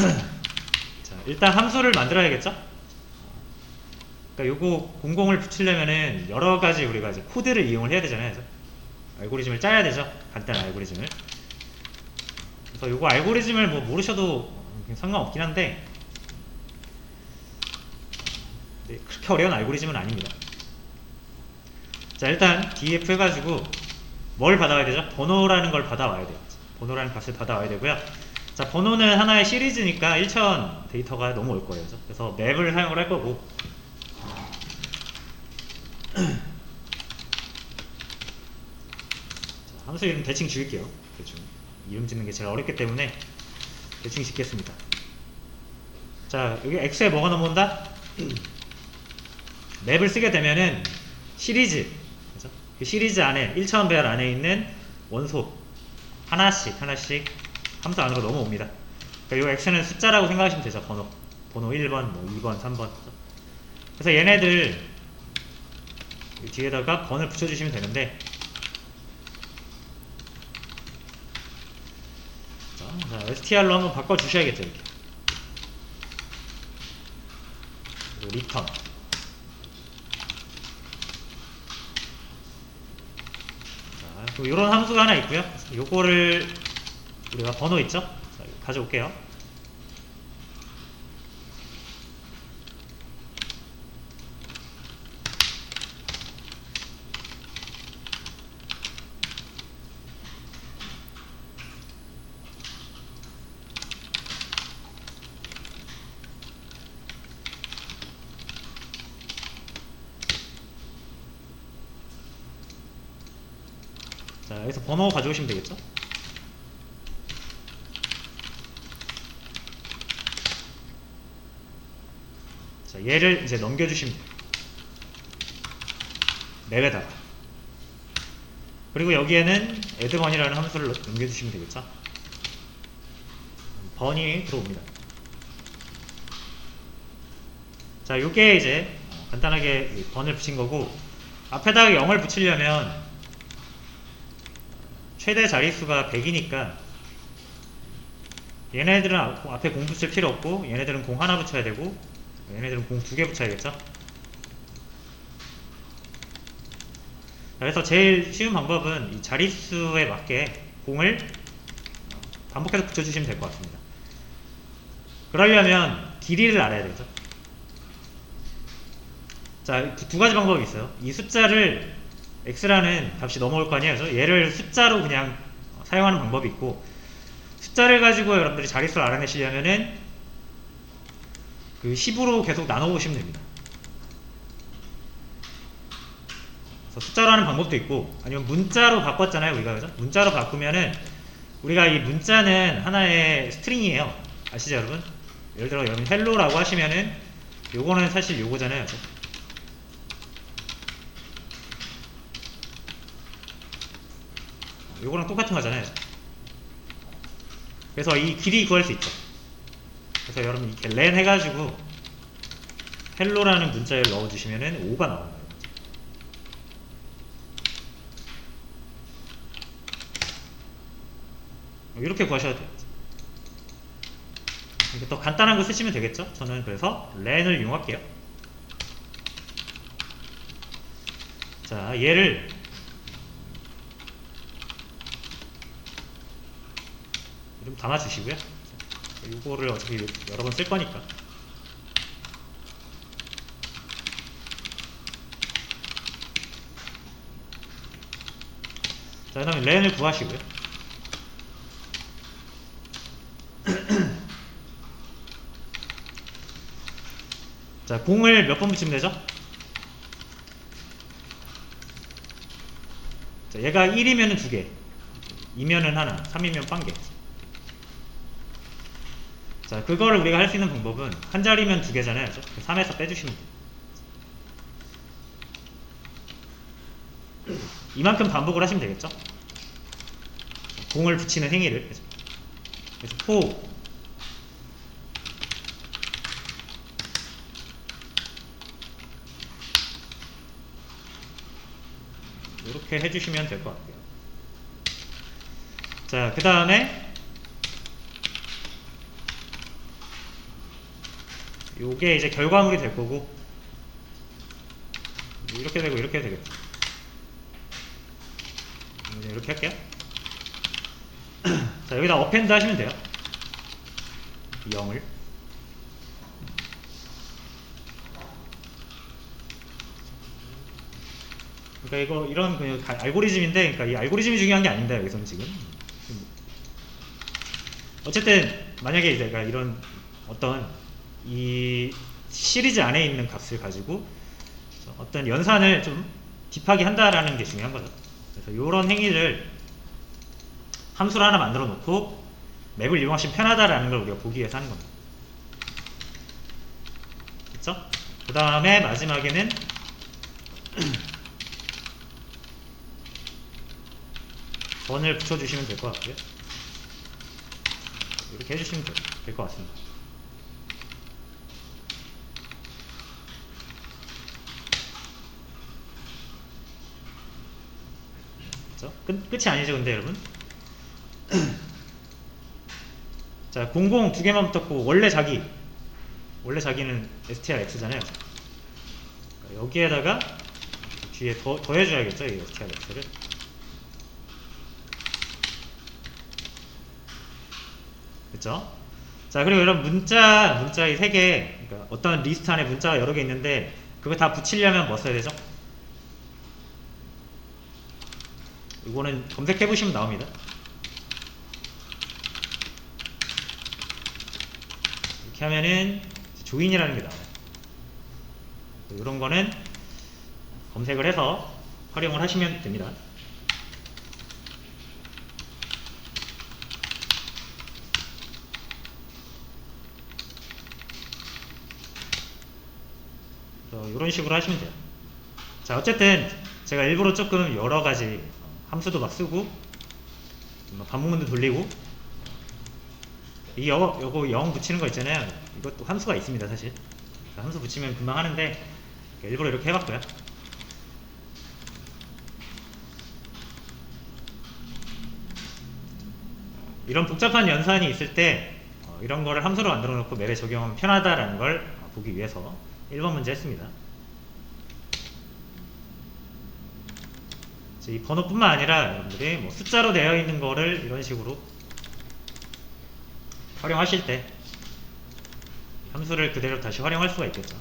자, 일단 함수를 만들어야겠죠? 그러니까 요거 공공을 붙이려면은 여러 가지 우리가 이제 코드를 이용을 해야 되잖아요. 그래서 알고리즘을 짜야 되죠. 간단한 알고리즘을. 그래서 요거 알고리즘을 뭐 모르셔도 상관없긴 한데 네, 그렇게 어려운 알고리즘은 아닙니다. 자 일단 df 해가지고 뭘 받아와야 되죠? 번호라는 걸 받아와야 돼요. 번호라는 값을 받아와야 되고요. 자 번호는 하나의 시리즈니까 1000 데이터가 넘어올 거예요. 그래서 맵을 사용을 할 거고 자, 함수 이름 대칭 지을게요. 대충 이름 짓는 게 제일 어렵기 때문에 대충 짓겠습니다. 자 여기 x에 뭐가 넘어온다? 맵을 쓰게 되면은 시리즈 그죠? 그 시리즈 안에 1차원 배열 안에 있는 원소 하나씩 하나씩 함수 안으로 넘어옵니다. 그러니까 이 x는 숫자라고 생각하시면 되죠. 번호. 번호 1번, 뭐 2번, 3번. 그래서 얘네들 이 뒤에다가 번을 붙여주시면 되는데. 자, 자, str로 한번 바꿔주셔야겠죠 이렇게. 리턴. 자, 이런 함수가 하나 있고요. 요거를 우리가 번호 있죠? 자, 가져올게요. 자 여기서 번호 가져오시면 되겠죠 얘를 이제 넘겨주시면 돼요. 맵에다가 그리고 여기에는 add번이라는 함수를 넘겨주시면 되겠죠? 번이 들어옵니다. 자 요게 이제 간단하게 이 번을 붙인 거고 앞에다가 0을 붙이려면 최대 자릿수가 100이니까 얘네들은 앞- 앞에 공 붙일 필요 없고 얘네들은 공 하나 붙여야 되고 얘네들은 공 두 개 붙여야겠죠 자, 그래서 제일 쉬운 방법은 이 자릿수에 맞게 공을 반복해서 붙여주시면 될 것 같습니다 그러려면 길이를 알아야 되죠 자, 두 가지 방법이 있어요. 이 숫자를 x라는 값이 넘어올 거 아니에요. 그래서 얘를 숫자로 그냥 사용하는 방법이 있고 숫자를 가지고 여러분들이 자릿수를 알아내시려면은 그 10으로 계속 나눠 보시면 됩니다. 그래서 숫자로 하는 방법도 있고 아니면 문자로 바꿨잖아요, 우리가 그죠? 문자로 바꾸면은 우리가 이 문자는 하나의 스트링이에요. 아시죠, 여러분? 예를 들어 여러분 헬로라고 하시면은 요거는 사실 요거잖아요. 요거랑 똑같은 거잖아요. 그래서 이 길이 구할 수 있죠. 그래서 여러분 이렇게 len 해가지고 헬로라는 문자를 넣어주시면은 5가 나오는 거예요. 이렇게 구하셔도 돼요. 이렇게 더 간단한 거 쓰시면 되겠죠? 저는 그래서 len을 이용할게요. 자, 얘를 이름 담아주시고요. 이거를 어차피 여러 번 쓸 거니까. 자, 그 다음에 렌을 구하시고요. 자, 공을 몇 번 붙이면 되죠? 자, 얘가 1이면 두 개, 2면은 하나, 3이면 빵 개. 자, 그거를 우리가 할 수 있는 방법은 한 자리면 두 개잖아요. 그죠? 3에서 빼주시면 돼요. 이만큼 반복을 하시면 되겠죠? 공을 붙이는 행위를. 그래서, 그래서 포 이렇게 해주시면 될 것 같아요. 자, 그 다음에 요게 이제 결과물이 될 거고 이렇게 되고 이렇게. 이제 이렇게 할게요. 자 여기다 어펜드 하시면 돼요. 0을 그러니까 이거 이런 그냥 가- 알고리즘인데 그러니까 이 알고리즘이 중요한 게 아닌데 여기서는 지금 어쨌든 만약에 이제 이런 어떤 이 시리즈 안에 있는 값을 가지고 어떤 연산을 좀 딥하게 한다라는 게 중요한 거죠. 그래서 이런 행위를 함수를 하나 만들어 놓고 맵을 이용하시면 편하다라는 걸 우리가 보기 위해서 하는 겁니다. 그렇죠? 그 다음에 마지막에는 번을 붙여주시면 될 것 같고요. 이렇게 해주시면 될 것 같습니다. 그렇죠? 끝, 끝이 아니죠, 근데 여러분. 자, 00 두 개만 붙었고 원래 자기 원래 자기는 str x잖아요. 그러니까 여기에다가 뒤에 더 더 해줘야겠죠, 이 str x를. 그렇죠? 자 그리고 이런 문자 문자 이 세 개, 그러니까 어떤 리스트 안에 문자가 여러 개 있는데 그거 다 붙이려면 뭐 써야 되죠? 이거는 검색해 보시면 나옵니다. 이렇게 하면은 조인이라는 게 나와요. 이런 거는 검색을 해서 활용을 하시면 됩니다. 이런 식으로 하시면 돼요. 자, 어쨌든 제가 일부러 조금 여러 가지 함수도 막 쓰고 막 반복문도 돌리고 이 여, 요거 0 붙이는 거 있잖아요. 이것도 함수가 있습니다, 사실. 함수 붙이면 금방 하는데 일부러 이렇게 해봤고요. 이런 복잡한 연산이 있을 때 어, 이런 거를 함수로 만들어 놓고 맵에 적용하면 편하다라는 걸 보기 위해서 1번 문제 했습니다. 이 번호뿐만 아니라 여러분들이 뭐 숫자로 되어 있는 거를 이런 식으로 활용하실 때 함수를 그대로 다시 활용할 수가 있겠죠.